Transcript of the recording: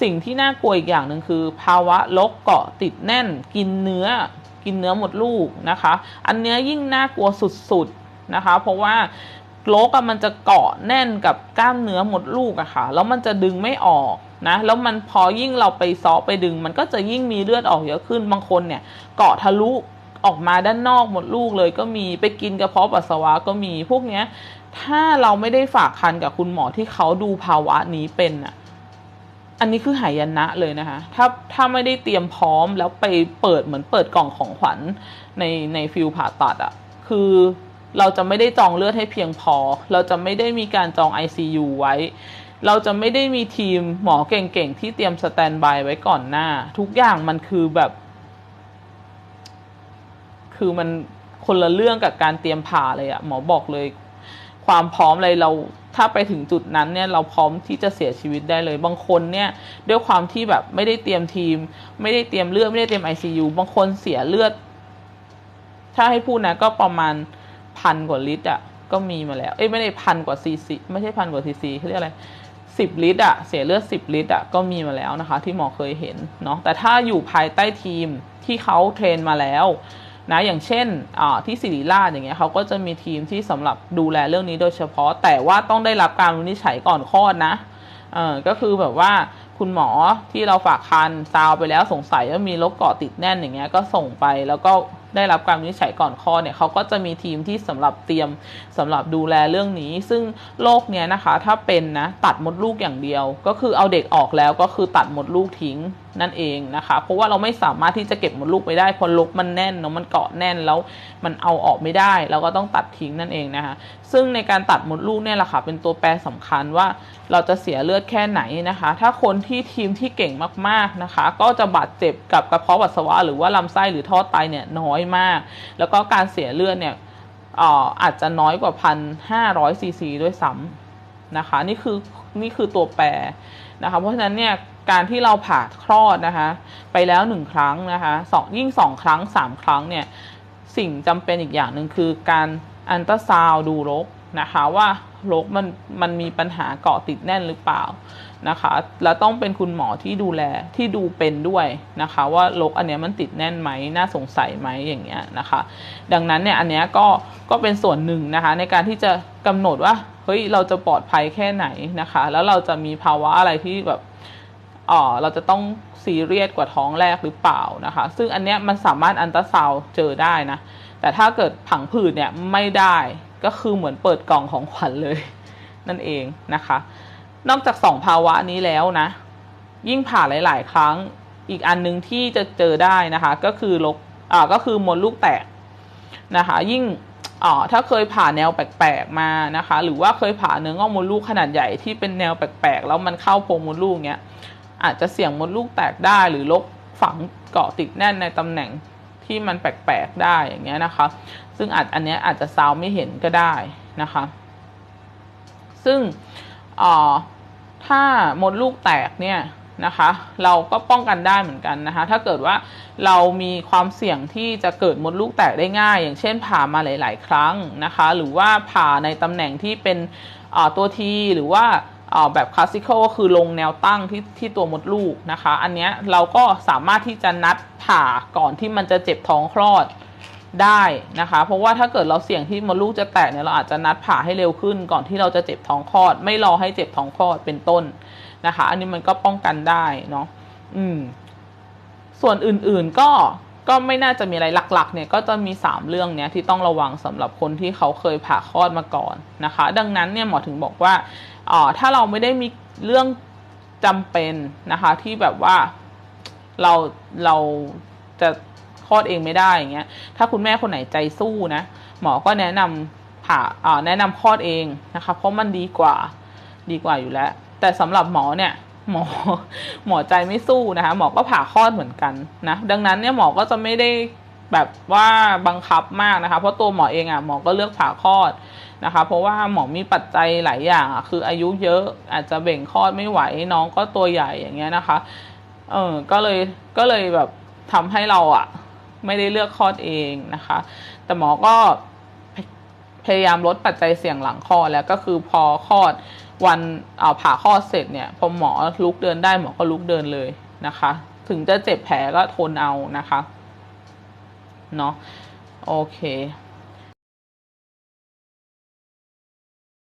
สิ่งที่น่ากลัวอีกอย่างหนึ่งคือ ภาวะลกเกาะติดแน่น กินเนื้อ กินเนื้อหมดลูกนะคะ อันเนี้ยยิ่งน่ากลัวสุดๆนะคะ เพราะว่าโรคอะมันจะเกาะแน่นกับกล้ามเนื้อหมดลูกอะค่ะ แล้วมันจะดึงไม่ออกนะ แล้วมันพอยิ่งเราไปซ้อไปดึง มันก็จะยิ่งมีเลือดออกเยอะขึ้น บางคนเนี่ยเกาะทะลุออกมาด้านนอกหมดลูกเลยก็มี ไปกินกระเพาะปัสสาวะก็มี พวกเนี้ย ถ้าเราไม่ได้ฝากคันกับคุณหมอที่เขาดูภาวะนี้เป็นอะ อันนี้คือหายนะเลยนะคะ ถ้าถ้าไม่ได้เตรียมพร้อมแล้วไปเปิดเหมือนเปิดกล่องของขวัญในในฟิลผ่าตัดอะคือเราจะไม่ได้จองเลือดให้เพียงพอ เราจะไม่ได้มีการจอง ICU ไว้ เราจะไม่ได้มีทีมหมอเก่งๆ ที่เตรียมสแตนบายไว้ก่อนหน้า ทุกอย่างมันคือแบบ คือมันคนละเรื่องกับการเตรียมผ่าเลยอะหมอบอกเลย ความพร้อมเลยเราถ้าไปถึงจุดนั้นเนี่ยเราพร้อมที่จะเสียชีวิตได้เลย บางคนเนี่ยด้วยความที่แบบไม่ได้เตรียมทีม ไม่ได้เตรียมเลือดไม่ได้เตรียม ICU บางคนเสียเลือด ถ้าให้พูดนะก็ประมาณพันกว่าลิตรอะก็มีมาแล้ว เอ้ยไม่ได้พันกว่าซีซีไม่ใช่พันกว่าซีซีเขาเรียกอะไรสิบลิตรอะเสียเลือดสิบลิตรอะก็มีมาแล้วนะคะ ที่หมอเคยเห็นเนาะแต่ถ้าอยู่ภายใต้ทีมที่เขาเทรนมาแล้ว นะอย่างเช่นที่สิริราชอย่างเงี้ยเขาก็จะมีทีมที่สำหรับดูแลเรื่องนี้โดยเฉพาะ แต่ว่าต้องได้รับการวินิจฉัยก่อนคลอดนะเออก็คือแบบว่าคุณหมอที่เราฝากคันซาวไปแล้วสงสัยว่ามีโรคเกาะติดแน่นอย่างเงี้ยก็ส่งไปแล้วก็ ได้รับการวินิจฉัยก่อนคลอดเนี่ยเขาก็จะมีทีมที่สำหรับเตรียมสำหรับดูแลเรื่องนี้ ซึ่งโรคเนี้ยนะคะถ้าเป็นนะตัดมดลูกอย่างเดียว ก็คือเอาเด็กออกแล้วก็คือตัดมดลูกทิ้งนั่นเองนะคะ เพราะว่าเราไม่สามารถที่จะเก็บมดลูกไปได้พอลกมันแน่นเนาะมันเกาะแน่นแล้วมันเอาออกไม่ได้เราก็ต้องตัดทิ้งนั่นเองนะคะ ซึ่งในการตัดมดลูกเนี่ยแหละค่ะเป็นตัวแปรสำคัญว่าเราจะเสียเลือดแค่ไหนนะคะ ถ้าคนที่ทีมที่เก่งมากๆนะคะ ก็จะบาดเจ็บกับกระเพาะปัสสาวะหรือว่าลำไส้หรือท่อไตเนี่ยน้อยมาก แล้วก็การเสียเลือดเนี่ยอาจจะน้อยกว่าพันห้าร้อยซีซีด้วยซ้ำนะคะ นี่คือนี่คือตัวแปรนะคะ เพราะฉะนั้นเนี่ยการที่เราผ่าคลอดนะคะ ไปแล้วหนึ่งครั้งนะคะสองยิ่งสองครั้งสามครั้งเนี่ยสิ่งจำเป็นอีกอย่างหนึ่งคือการอันตราซาวดูรก นะคะว่าโรคมันมันมีปัญหาเกาะติดแน่นหรือเปล่านะคะ แล้วต้องเป็นคุณหมอที่ดูแลที่ดูเป็นด้วยนะคะ ว่าโรคอันเนี้ยมันติดแน่นไหมน่าสงสัยไหมอย่างเงี้ยนะคะ ดังนั้นเนี่ยอันเนี้ยก็ก็เป็นส่วนหนึ่งนะคะ ในการที่จะกำหนดว่าเฮ้ยเราจะปลอดภัยแค่ไหนนะคะ แล้วเราจะมีภาวะอะไรที่แบบอ๋อเราจะต้องซีเรียสกว่าท้องแรกหรือเปล่านะคะ ซึ่งอันเนี้ยมันสามารถอันตราซาวเจอได้นะแต่ถ้าเกิดผังผืดเนี่ยไม่ได้ ก็คือเหมือนเปิดกล่องของขวัญเลย นั่นเองนะคะ นอกจากสองภาวะนี้แล้วนะ ยิ่งผ่าหลาย ๆ ครั้งอีกอันนึงที่จะเจอได้นะคะ ก็คือลกอ่าก็คือมดลูกแตกนะคะ ยิ่งอ๋อถ้าเคยผ่าแนวแปลกๆมานะคะ หรือว่าเคยผ่าเนื้องอกมดลูกขนาดใหญ่ที่เป็นแนวแปลกๆแล้วมันเข้าโพรงมดลูกเนี้ย อาจจะเสี่ยงมดลูกแตกได้หรือลกฝังเกาะติดแน่นในตำแหน่งที่มันแปลกๆได้อย่างเงี้ยนะคะ ซึ่งอาจอันนี้อาจจะซาวไม่เห็นก็ได้นะคะ ซึ่งถ้ามดลูกแตกเนี่ยนะคะ เราก็ป้องกันได้เหมือนกันนะคะ ถ้าเกิดว่าเรามีความเสี่ยงที่จะเกิดมดลูกแตกได้ง่าย อย่างเช่นผ่ามาหลาย ๆ ครั้งนะคะ หรือว่าผ่าในตำแหน่งที่เป็นตัวทีหรือว่าแบบคลาสสิคอลก็คือลงแนวตั้งที่ที่ตัวมดลูกนะคะ อันนี้เราก็สามารถที่จะนัดผ่าก่อนที่มันจะเจ็บท้องคลอด ได้นะคะ เพราะว่าถ้าเกิดเราเสี่ยงที่มดลูกจะแตกเนี่ยเราอาจจะนัดผ่าให้เร็วขึ้น ก่อนที่เราจะเจ็บท้องคลอด ไม่รอให้เจ็บท้องคลอดเป็นต้นนะคะ อันนี้มันก็ป้องกันได้เนาะอืม ส่วนอื่นๆก็ก็ไม่น่าจะมีอะไรหลักๆ เนี่ยก็จะมี 3 เรื่องเนี้ยที่ต้องระวังสำหรับคนที่เขาเคยผ่าคลอดมาก่อนนะคะ ดังนั้นเนี่ยหมอถึงบอกว่าอ๋อถ้าเราไม่ได้มีเรื่องจำเป็นนะคะ ที่แบบว่าเราเราจะ คลอดเองไม่ได้อย่างเงี้ยถ้าคุณแม่คนไหนใจสู้นะหมอก็แนะนำผ่าอ่าแนะนำคลอดเองนะคะเพราะมันดีกว่าดีกว่าอยู่แล้ว แต่สำหรับหมอเนี่ยหมอหมอใจไม่สู้นะคะหมอก็ผ่าคลอดเหมือนกันนะดังนั้นเนี่ยหมอก็จะไม่ได้แบบว่าบังคับมากนะคะเพราะตัวหมอเองอะหมอก็เลือกผ่าคลอดนะคะ เพราะว่าหมอมีปัจจัยหลายอย่างอะคืออายุเยอะอาจจะเบ่งคลอดไม่ไหวน้องก็ตัวใหญ่อย่างเงี้ยนะคะเออก็เลยก็เลยแบบทำให้เราอะ ไม่ได้เลือกคลอดเองนะคะ แต่หมอก็พพยายามลดปัจจัยเสี่ยงหลังคลอดแล้วก็คือพอคลอดวันเอาผ่าคลอดเสร็จเนี่ยพอหมอลุกเดินได้หมอก็ลุกเดินเลยนะคะ ถึงจะเจ็บแผลก็ทนเอานะคะเนาะโอเค